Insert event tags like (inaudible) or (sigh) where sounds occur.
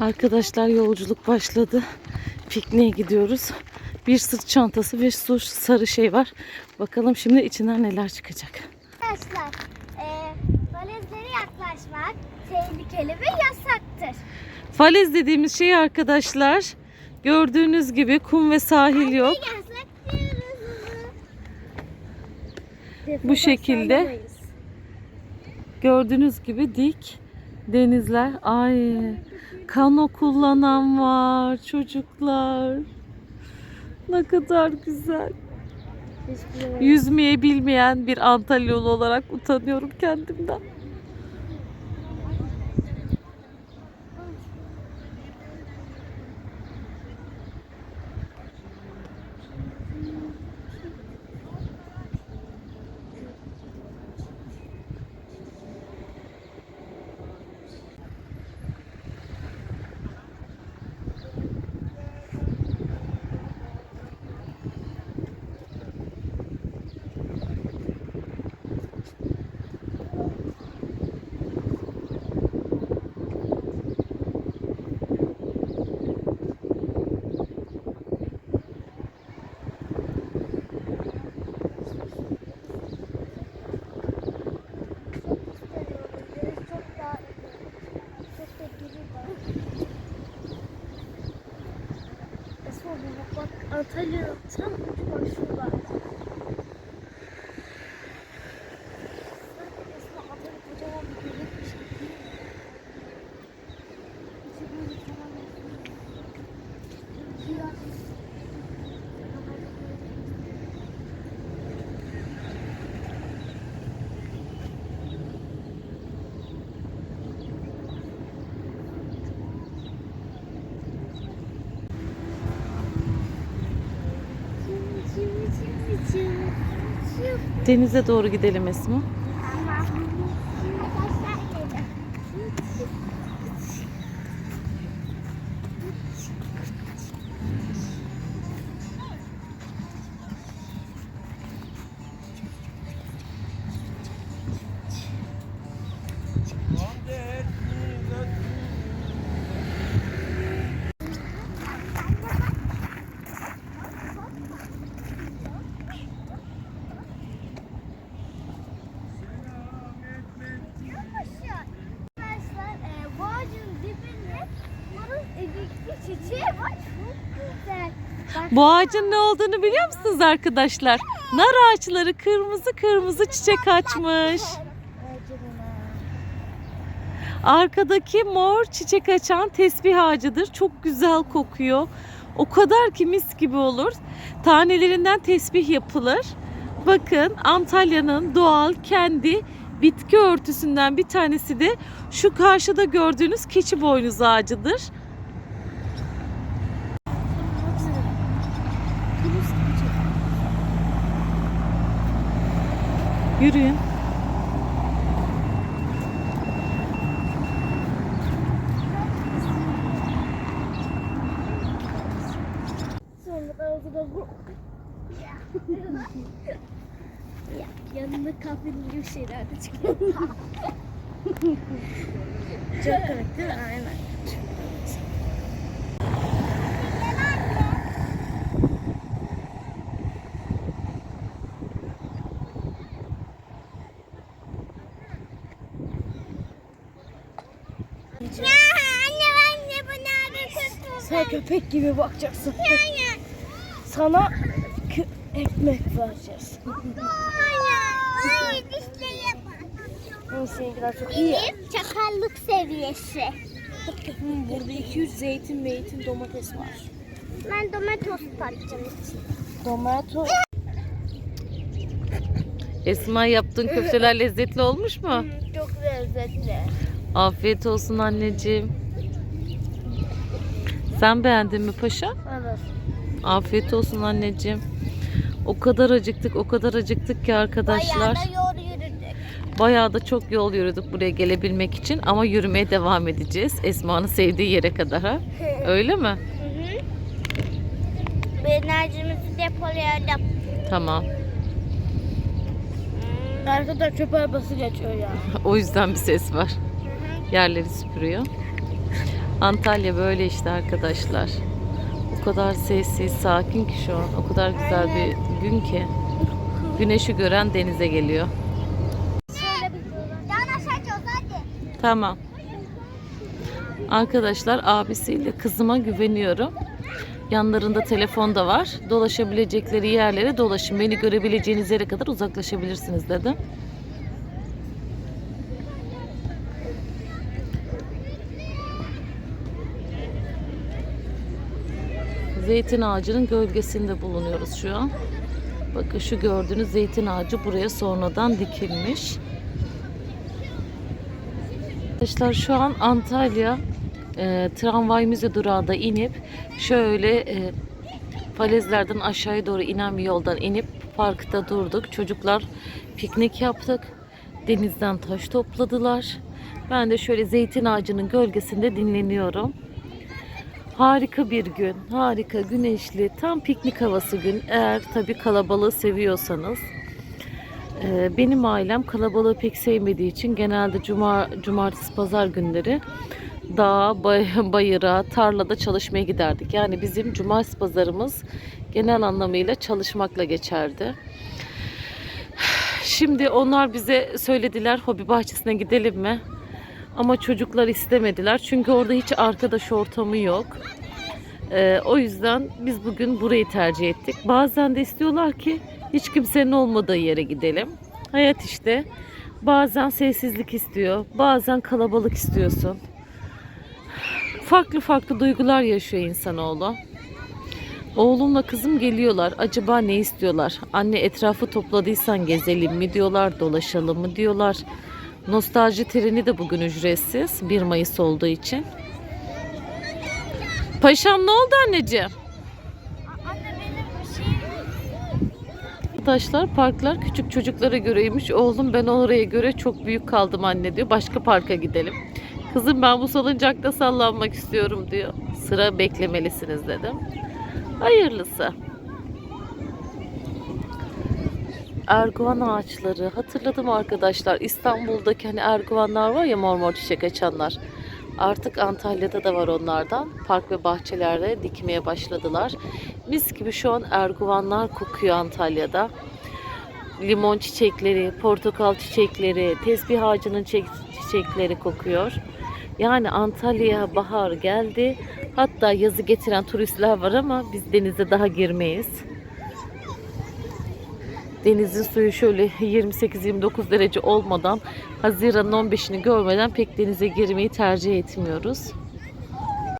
Arkadaşlar yolculuk başladı. Pikniğe gidiyoruz. Bir sırt çantası ve su sarı şey var. Bakalım şimdi içinden neler çıkacak. Arkadaşlar, e, valizlere yaklaşmak tehlikeli ve yasaktır. Falez dediğimiz şey arkadaşlar gördüğünüz gibi kum ve sahil yok. Yasak diyoruz. Bu şekilde. Gördüğünüz gibi dik denizler. Ay kano kullanan var çocuklar. Ne kadar güzel. Yüzmeye bilmeyen bir Antalyalı olarak utanıyorum kendimden. Çok daha çok da geri var. Esma bak bak Antalya tam ucu bak şurada. Esma Antalya kocaman bir göletmiş gibi. İçi böyle tamamen Biraz Denize doğru gidelim Esma. Çiçeği var. Çok güzel. Bu ağacın ne olduğunu biliyor musunuz arkadaşlar? Nar ağaçları kırmızı kırmızı çiçek açmış. Arkadaki mor çiçek açan tesbih ağacıdır. Çok güzel kokuyor. O kadar ki mis gibi olur. Tanelerinden tesbih yapılır. Bakın Antalya'nın doğal kendi bitki örtüsünden bir tanesi de şu karşıda gördüğünüz keçi boynuz ağacıdır. Çok güzel. Yunus gibi çok. Yürüyün. Yanında kahvenin gibi şeyler de çıkıyor. (laughs) Çok komik değil mi? Aynen. Ya anne anne bu nerede kötü? Sen köpek gibi bakacaksın. Sana kö- ekmek vereceğiz. Hayır dişlerim. Ama seninkiler çok iyi. Benim çakallık seviyesi. Hmm, Burada 200 zeytin, meytin, domates var. Ben domates patlıcanı için. Domato. Esma yaptığın köfteler lezzetli olmuş mu? Çok lezzetli. Afiyet olsun anneciğim. Sen beğendin mi paşa? Evet. Afiyet olsun anneciğim. O kadar acıktık, o kadar acıktık ki arkadaşlar. Bayağı da yol yürüdük. Bayağı da çok yol yürüdük buraya gelebilmek için ama yürümeye devam edeceğiz. Esma'nın sevdiği yere kadar ha. Öyle mi? Hı hı. Enerjimizi depolayalım. Tamam. Arkada çöp arabası geçiyor ya. (laughs) O yüzden bir ses var. Yerleri süpürüyor. Antalya böyle işte arkadaşlar. O kadar sessiz, sakin ki şu an. O kadar güzel bir gün ki. Güneşi gören denize geliyor. Tamam. Arkadaşlar abisiyle kızıma güveniyorum. Yanlarında telefon da var. Dolaşabilecekleri yerlere dolaşın. Beni görebileceğiniz yere kadar uzaklaşabilirsiniz dedim. Zeytin ağacının gölgesinde bulunuyoruz şu an. Bakın şu gördüğünüz zeytin ağacı buraya sonradan dikilmiş. Arkadaşlar şu an Antalya e, tramvay müze durağında inip şöyle e, falezlerden aşağıya doğru inen bir yoldan inip parkta durduk. Çocuklar piknik yaptık. Denizden taş topladılar. Ben de şöyle zeytin ağacının gölgesinde dinleniyorum. Harika bir gün, harika güneşli, tam piknik havası gün. Eğer tabii kalabalığı seviyorsanız. Ee, benim ailem kalabalığı pek sevmediği için genelde cuma, cumartesi, pazar günleri dağa, bay- (laughs) bayıra, tarlada çalışmaya giderdik. Yani bizim cumartesi pazarımız genel anlamıyla çalışmakla geçerdi. (sighs) Şimdi onlar bize söylediler hobi bahçesine gidelim mi? Ama çocuklar istemediler çünkü orada hiç arkadaş ortamı yok. Ee, o yüzden biz bugün burayı tercih ettik. Bazen de istiyorlar ki hiç kimsenin olmadığı yere gidelim. Hayat işte. Bazen sessizlik istiyor, bazen kalabalık istiyorsun. Farklı farklı duygular yaşıyor insanoğlu. Oğlumla kızım geliyorlar. Acaba ne istiyorlar? Anne etrafı topladıysan gezelim mi diyorlar, dolaşalım mı diyorlar. Nostalji treni de bugün ücretsiz. 1 Mayıs olduğu için. Paşam ne oldu anneciğim? Arkadaşlar parklar küçük çocuklara göreymiş. Oğlum ben oraya göre çok büyük kaldım anne diyor. Başka parka gidelim. Kızım ben bu salıncakta sallanmak istiyorum diyor. Sıra beklemelisiniz dedim. Hayırlısı. Erguvan ağaçları. Hatırladım arkadaşlar. İstanbul'daki hani erguvanlar var ya mor mor çiçek açanlar. Artık Antalya'da da var onlardan. Park ve bahçelerde dikmeye başladılar. Mis gibi şu an erguvanlar kokuyor Antalya'da. Limon çiçekleri, portakal çiçekleri, tesbih ağacının çiçek- çiçekleri kokuyor. Yani Antalya'ya bahar geldi. Hatta yazı getiren turistler var ama biz denize daha girmeyiz. Denizin suyu şöyle 28-29 derece olmadan Haziran'ın 15'ini görmeden pek denize girmeyi tercih etmiyoruz.